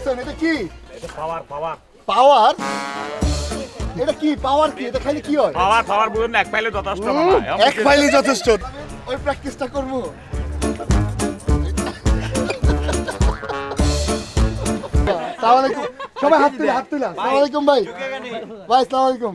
আছেন এটা কি? পাওয়ার পাওয়ার পাওয়ার এটা কি পাওয়ার কি? এটা খালি কি হয়? পাওয়ার পাওয়ার বুঝুন এক ফাইলে যথেষ্ট এক ফাইলে যথেষ্ট। ওই প্র্যাকটিসটা করব। সালাম আলাইকুম সবাই হাত তুলে হাত তুলে। আলাইকুম ভাই। ভাই সালাম আলাইকুম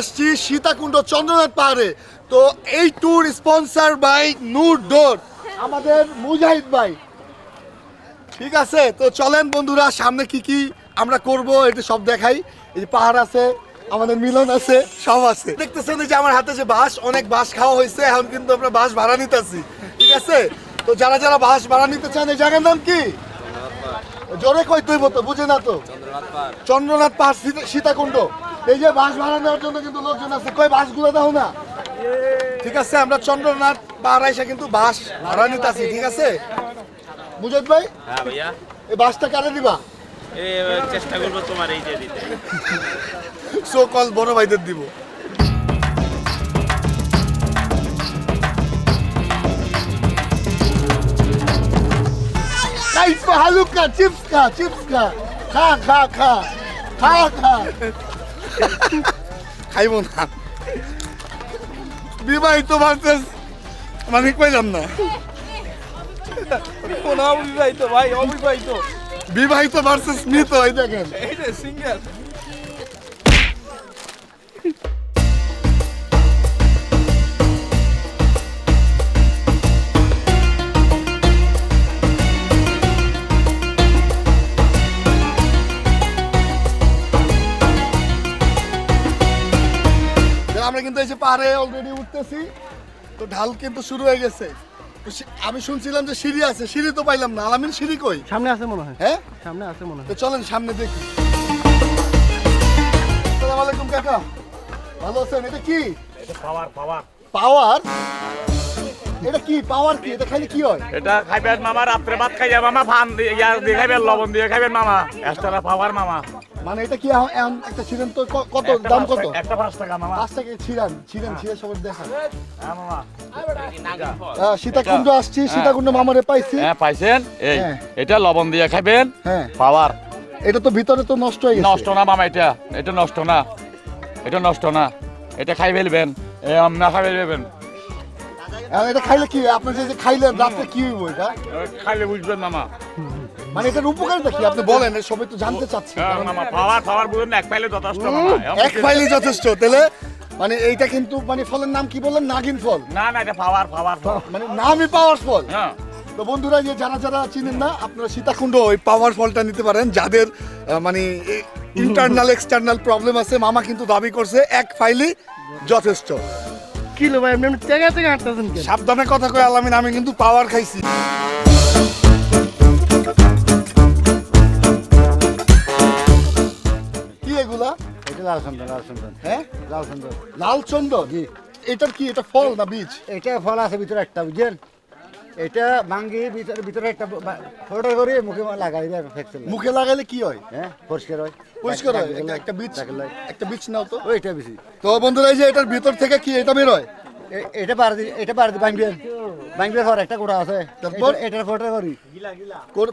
আসছি সীতাকুণ্ড চন্দ্রনাথ পাহাড়ে। তো এই tour sponsor by Noor door আমাদের মুজাহিদ ভাই। ঠিক আছে? তো চলেন বন্ধুরা সামনে কি কি আমরা করব এটা সব দেখাই। এই যে পাহাড় আছে আমাদের মিলন আছে সব আছে। দেখতেছেন যে আমার হাতে যে বাঁশ অনেক বাঁশ খাওয়া হয়েছে এখন কিন্তু আমরা বাঁশ ভাড়া নিতেছি। ঠিক আছে? তো যারা যারা বাঁশ ভাড়া নিতে চান এই জায়গার নাম কি? জোরে কই তুই বুঝে না তো? চন্দ্রনাথ পাহাড়। সীতাকুণ্ড। এই যে বাস ভাড়া নেওয়ার জন্য কিন্তু লোকজন আছে। কই বাসগুলো দাও না। ঠিক আছে আমরা চন্দ্রনাথ পাহাড় এসে কিন্তু বাস ভাড়া নিতে আছি ঠিক আছে? মুজাদ ভাই হ্যাঁ ভাইয়া। এই বাসটা কারে দিবা? এই চেষ্টা করব তোমার এই যে দিতে। সো কল বড় ভাইদের দিব। খাইছো হালুকা চিপস খা চিপস খা। খা খা খা। খা খা। খাইব না। বিবাহিত ভার্সেস মানে কইলাম না। কোন অবিবাহিত ভাই অবিবাহিত। বিবাহিত ভার্সেস মৃত এই দেখেন। এই যে সিঙ্গেল যে পাহাড়ে অলরেডি উঠতেছি তো ঢাল কিন্তু শুরু হয়ে গেছে। আমি শুনছিলাম যে সিঁড়ি আছে সিঁড়ি তো পাইলাম না। আলামিন সিঁড়ি কই? সামনে আছে মনে হয়। হ্যাঁ? সামনে আছে মনে হয়। তো চলেন সামনে দেখি। আসসালামু আলাইকুম কাকা। ভালো আছেন? এটা কি? পাওয়ার পাওয়ার। পাওয়ার? এটা কি? পাওয়ার কি? এটা খালি কি হয়? এটা খাইবেন মামা রাত্রে ভাত খাইয়া মামা ফান দিয়ে ইয়া দিয়ে খাইবেন লবণ দিয়ে খাইবেন মামা। এক্সট্রা পাওয়ার মামা। মানে এটা কি এখন- এখন একটা ছিলেন তো কত? দাম কত? একটা পাঁচ টাকা মামা। পাঁচ টাকা ছিলেন ছিলেন ছিলেন সবার দেখান। হ্যাঁ মামা। সীতাকুণ্ড আসছি সীতাকুণ্ড মামারে পাইছি। হ্যাঁ পাইছেন? এই হ্যাঁ। এটা লবণ দিয়ে খাইবেন? হ্যাঁ। পাওয়ার। এটা তো ভিতরে তো নষ্ট হয়ে গেছে। নষ্ট না মামা এটা। এটা নষ্ট না। এটা নষ্ট না। এটা খাই ফেলবেন। এ না খাই ফেলবেন। এটা খাইলে কি আপনি যে খাইলে রাত্রে কি হইব এটা? খাইলে বুঝবেন মামা। মানে এটার উপকারিতা কি? আপনি বলেন সবাই তো জানতে চাচ্ছি। হ্যাঁ কারণ মামা পাওয়ার পাওয়ার বুঝুন এক পাইলে যথেষ্ট এক ফাইলই যথেষ্ট। তাহলে মানে এইটা কিন্তু মানে ফলের নাম কি বললেন? নাগিন ফল। না না এটা পাওয়ার পাওয়ার মানে নামই পাওয়ার ফল। হ্যাঁ। তো বন্ধুরা যে যারা যারা চিনেন না আপনারা সীতাকুণ্ড ওই পাওয়ার ফলটা নিতে পারেন। যাদের মানে ইন্টারনাল এক্সটার্নাল প্রবলেম আছে মামা কিন্তু দাবি করছে এক ফাইলই যথেষ্ট। কিলো ভাই হাঁটতেছেন সাবধানে কথা কয়ে আলামিন আমি কিন্তু পাওয়ার খাইছি। লাল চন্দন লাল চন্দন হ্যাঁ? লাল চন্দন লাল চন্দন জি। এটার কি? এটা ফল না বীজ? এটা ফল আছে ভিতরে একটা বুঝছেন? এটা ভাঙ্গি ভিতরে ভিতরে একটা ফটো করে মুখে লাগাই দেয় ফ্যাকচার মুখে লাগাইলে কি হয়? হ্যাঁ? পরিষ্কার হয়। পরিষ্কার হয়? একটা- একটা বীজ? একটা বীজ নাও তো। ওইটা বেশি। তো বন্ধুরা এই যে এটার ভিতর থেকে কি এটা বের হয়? এটা পার এটা পার ভাঙবেন। ভাঙবে ঘর একটা গোড়া আছে। তারপর? এটার ফোটার করি।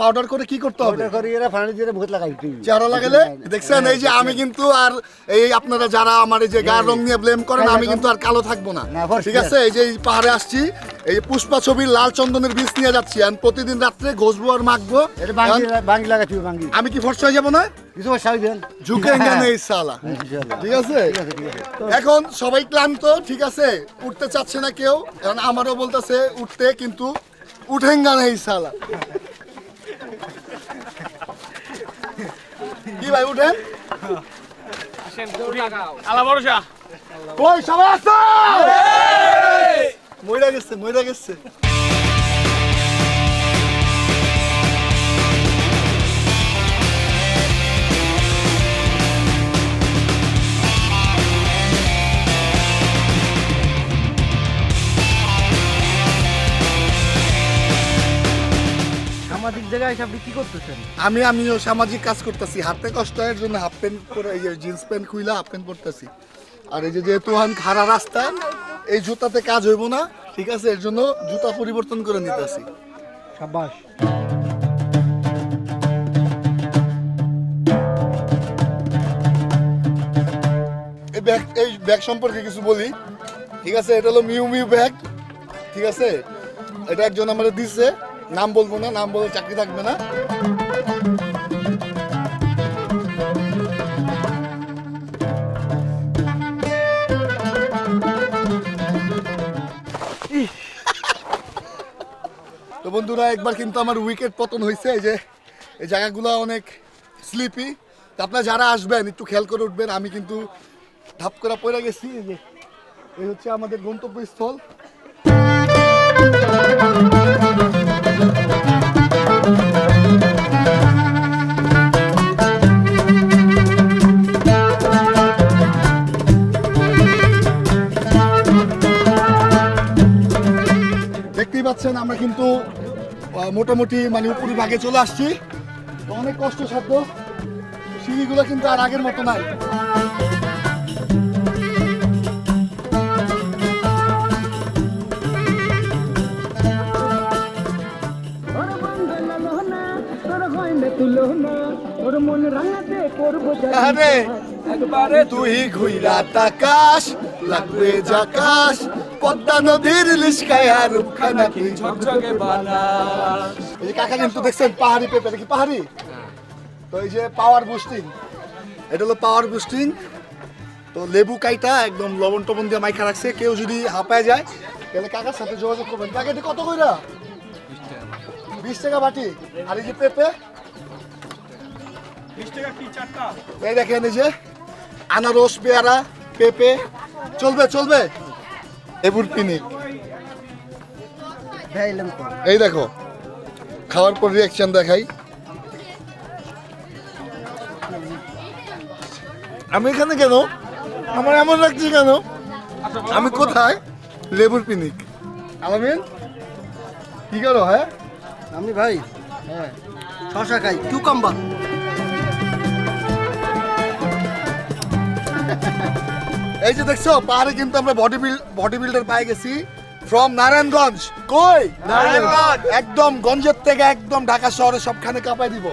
পাউডার করে কি করতে হবে? করি এরা ফানি দিয়ে মুখে লাগাই চেহারা লাগালে দেখছেন এই যে আমি কিন্তু আর এই আপনারা যারা আমার এই যে গায়ের রং নিয়ে ব্লেম করেন আমি কিন্তু আর কালো থাকব না। না, ঠিক আছে? এই যে এই পাহাড়ে আসছি এই যে পুষ্পা ছবির লাল চন্দনের বীজ নিয়ে যাচ্ছি। আমি প্রতিদিন রাত্রে ঘষবো আর মাখবো। এটা ভাঙ্গি কারণ লাগাচ্ছি ভাঙ্গি আমি কি ফর্সা হয়ে যাব না? কিছু পয়সা দেন ঝুঁকে নেই সালা ঠিক আছে? ঠিক আছে ঠিক আছে। এখন সবাই ক্লান্ত ঠিক আছে? উঠতে চাচ্ছে না কেউ। এখন আমারও বলতেছে উঠতে কিন্তু উঠেঙ্গা নেই সালা কি ভাই উঠেন? আলা ভরসা। সবাই আসো! মইরা গেছে মইরা গেছে। সামাজিক জায়গায় এসব বিক্রি করতেছেন? আমি আমিও সামাজিক কাজ করতেছি। হাতে কষ্টের জন্য হাফ প্যান্ট পরে জিন্স প্যান্ট খুইলা হাফ প্যান্ট পরতেছি। আর এই যে যেহেতু হান খারা রাস্তা এই জুতাতে কাজ হইব না ঠিক আছে? এর জন্য জুতা পরিবর্তন করে নিতেছি। সাবাস এই ব্যাগ এই ব্যাগ সম্পর্কে কিছু বলি ঠিক আছে? এটা হলো মিউ মিউ ব্যাগ ঠিক আছে? এটা একজন আমাদের দিচ্ছে নাম বলব না নাম বলে চাকরি থাকবে না। তো বন্ধুরা, একবার কিন্তু আমার উইকেট পতন হয়েছে, এই যে, এই জায়গাগুলো অনেক স্লিপি তো আপনারা যারা আসবেন, একটু খেয়াল করে উঠবেন, আমি কিন্তু ধাপ করা পড়ে গেছি, এই যে, এই হচ্ছে আমাদের গন্তব্যস্থল। পাচ্ছেন আমরা কিন্তু মোটামুটি মানে উপরি ভাগে চলে আসছি। তো অনেক কষ্টসাধ্য সিঁড়িগুলো কিন্তু আর আগের মতো নাই। আরে তুই ঘুইরা তাকাশ লাগবে জাকাশ পদ্মা নদীর লিশকায় আর রূপখানা তুই ঝকঝকে বানাস এই যে কাকা কিন্তু দেখছেন পাহাড়ি পেঁপে কি পাহাড়ি? তো এই যে পাওয়ার বুস্টিং এটা হলো পাওয়ার বুস্টিং তো লেবু কাইটা একদম লবণ টবণ দিয়ে মাইখা রাখছে। কেউ যদি হাঁপায় যায় তাহলে কাকার সাথে যোগাযোগ করবেন। কাকা এটা কত কইরা? বিশ টাকা বাটি। আর এই যে পেঁপে? এই দেখেন এই যে আনারস পেয়ারা পেঁপে। চলবে চলবে? লেবুর পিনিক। এই দেখো খাওয়ার পর রিয়াকশন দেখাই। আমি এখানে কেন? আমার এমন লাগছে কেন? আমি কোথায়? লেবুর পিনিক। আলামিন কি করো হ্যাঁ? আমি ভাই হ্যাঁ শশা খাই কিউকাম্বা এই যে দেখছ পাহাড়ে কিন্তু আমরা বডি বিল্ড বডি বিল্ডার পাই গেছি ফ্রম নারায়ণগঞ্জ। কই? নারায়ণগঞ্জ। একদম গঞ্জের থেকে একদম ঢাকা শহরে সবখানে কাঁপাই দিব।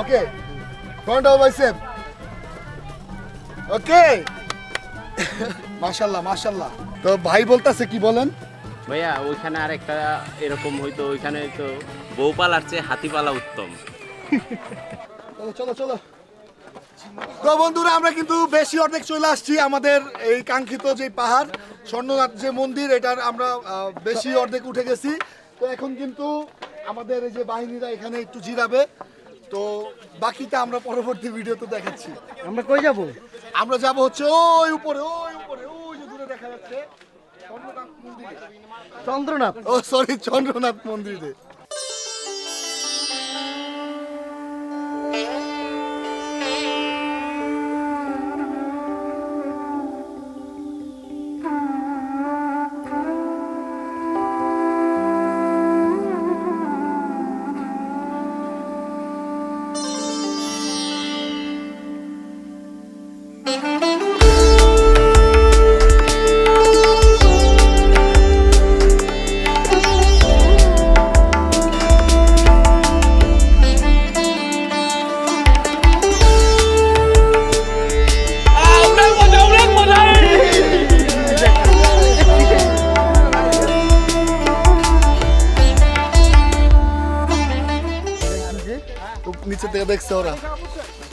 Okay? Front of bicep okay? মাশাআল্লাহ মাশাআল্লাহ তো ভাই বলতাছে কি বলেন? ভাইয়া ওইখানে আরেকটা এরকম হইতো ওইখানে তো বউ পালার চেয়ে হাতি পালা উত্তম। চলো চলো চলো। তো বন্ধুরা আমরা কিন্তু বেশি অর্ধেক চলে আসছি আমাদের এই কাঙ্ক্ষিত যে পাহাড় স্বর্ণনাথ যে মন্দির এটার আমরা বেশি অর্ধেক উঠে গেছি। তো এখন কিন্তু আমাদের এই যে বাহিনীরা এখানে একটু জিরাবে। তো বাকিটা আমরা পরবর্তী ভিডিওতে দেখাচ্ছি। আমরা কই যাব? আমরা যাব হচ্ছে ওই উপরে ওই উপরে ওই যে দূরে দেখা যাচ্ছে চন্দ্রনাথ ও সরি চন্দ্রনাথ মন্দিরে। থেকে দেখছে ওরা।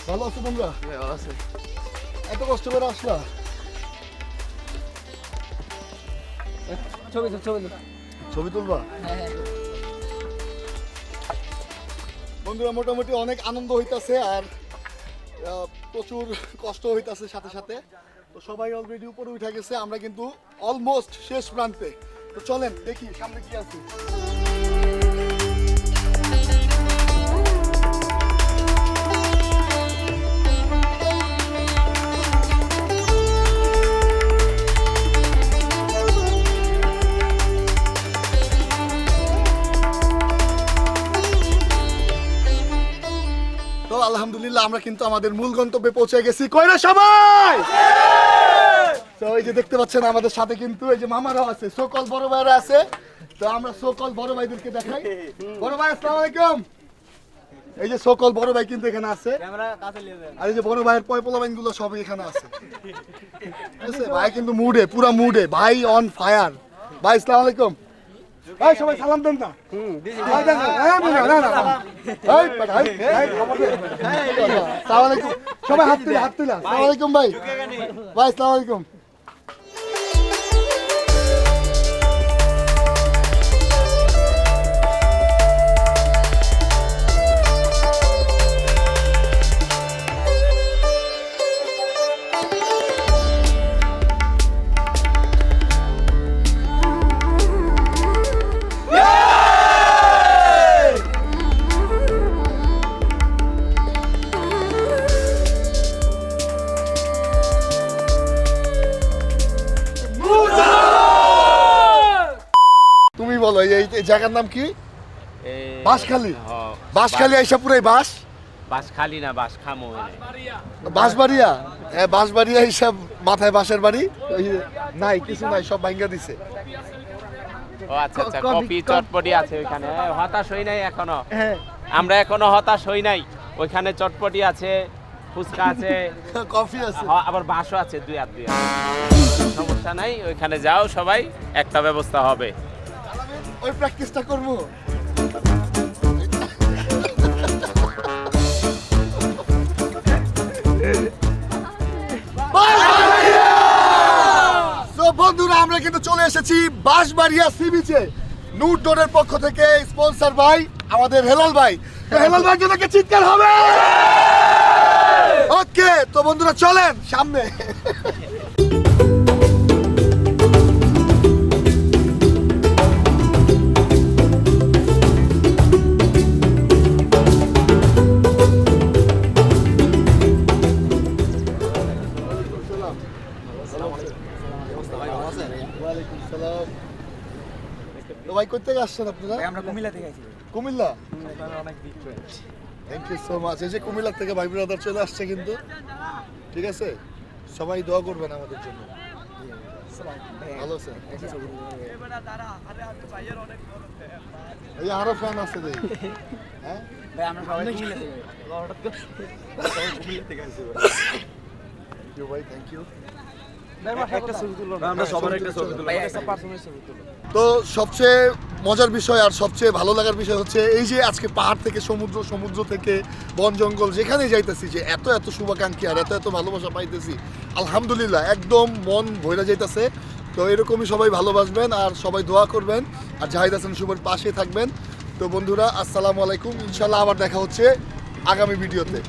ভালো আছো তোমরা? এত কষ্ট করে আসলা? ছবি ছবি ছবি তুলবা? বন্ধুরা মোটামুটি অনেক আনন্দ হইতাছে আর প্রচুর কষ্ট হইতাছে সাথে সাথে। তো সবাই অলরেডি উপরে উঠে গেছে আমরা কিন্তু অলমোস্ট শেষ প্রান্তে। তো চলেন দেখি সামনে কি আছে। আলহামদুলিল্লাহ আমরা কিন্তু আমাদের মূল গন্তব্যে পৌঁছে গেছি। কয়রা সবাই! তো এই যে দেখতে পাচ্ছেন আমাদের সাথে কিন্তু এই যে মামারাও আছে সকল বড় ভাইরা আছে। তো আমরা সকল বড় ভাইদেরকে দেখাই। বড় ভাই আসসালামু আলাইকুম। এই যে সকল বড় ভাই কিন্তু এখানে আছে। আর এই যে বড় ভাইয়ের পয়পলা বাইনগুলো সব এখানে আছে? ভাই কিন্তু মুডে পুরা মুডে। ভাই অন ফায়ার ভাই আসসালামু আলাইকুম। ভাই সবাই সালাম দেন না। সবাই হাত তুলে হাত তুলে আসসালামু আলাইকুম ভাই ভাই আসসালামু জায়গার নাম কি? বাঁশখালী? বাঁশখালী আইসা পুরাই বাস বাঁশখালী না বাঁশ খামো বাঁশবাড়িয়া। হ্যাঁ বাঁশবাড়িয়া হিসাব মাথায় বাঁশের বাড়ি? নাই কিছু নাই সব ভাঙ্গা দিছে। ও আচ্ছা আচ্ছা চটপটি আছে ওইখানে। হতাশ হই নাই এখনও? হ্যাঁ। আমরা এখনও হতাশ হই নাই। ওইখানে চটপটি আছে ফুচকা আছে। কফি আছে। আবার বাঁশও আছে দুই আর দুই সমস্যা নাই ওইখানে যাও সবাই একটা ব্যবস্থা হবে। ওই প্র্যাকটিসটা করব। বন্ধুরা, আমরা কিন্তু চলে এসেছি বাঁশবাড়িয়া সি বিচে নুট ডোরের পক্ষ থেকে স্পন্সর ভাই, আমাদের হেলাল ভাই। হেলাল ভাই জন্য চিৎকার হবে। ওকে তো বন্ধুরা, চলেন সামনে। থেকে আসছেন আপনারা? আমরা কুমিল্লা থেকে আইছি কুমিল্লা? অনেক থ্যাংক ইউ সো মাচ এই যে কুমিল্লা থেকে ভাই ব্রাদার চলে আসছে কিন্তু। ঠিক আছে? সবাই দোয়া করবেন আমাদের জন্য। ভালো স্যার এই আরও ফ্যান আছে দেখি। হ্যাঁ? ভাই আমরা সবাই কুমিল্লা থেকে হঠাৎ করে কুমিল্লা থেকে ইউ ভাই থ্যাংক ইউ তো সবচেয়ে মজার বিষয় আর সবচেয়ে ভালো লাগার বিষয় হচ্ছে এই যে আজকে পাহাড় থেকে, সমুদ্র সমুদ্র থেকে, বন জঙ্গল যেখানে যাইতেছি যে এত এত শুভাকাঙ্ক্ষী আর এত এত ভালোবাসা পাইতেছি, আলহামদুলিল্লাহ, একদম মন ভৈরা যাইতেছে। তো এরকমই সবাই ভালোবাসবেন আর সবাই দোয়া করবেন। আর জাহিদ হাসান শুভর পাশে থাকবেন। তো বন্ধুরা, আসসালামু আলাইকুম। ইনশাল্লাহ আবার দেখা হচ্ছে আগামী ভিডিওতে।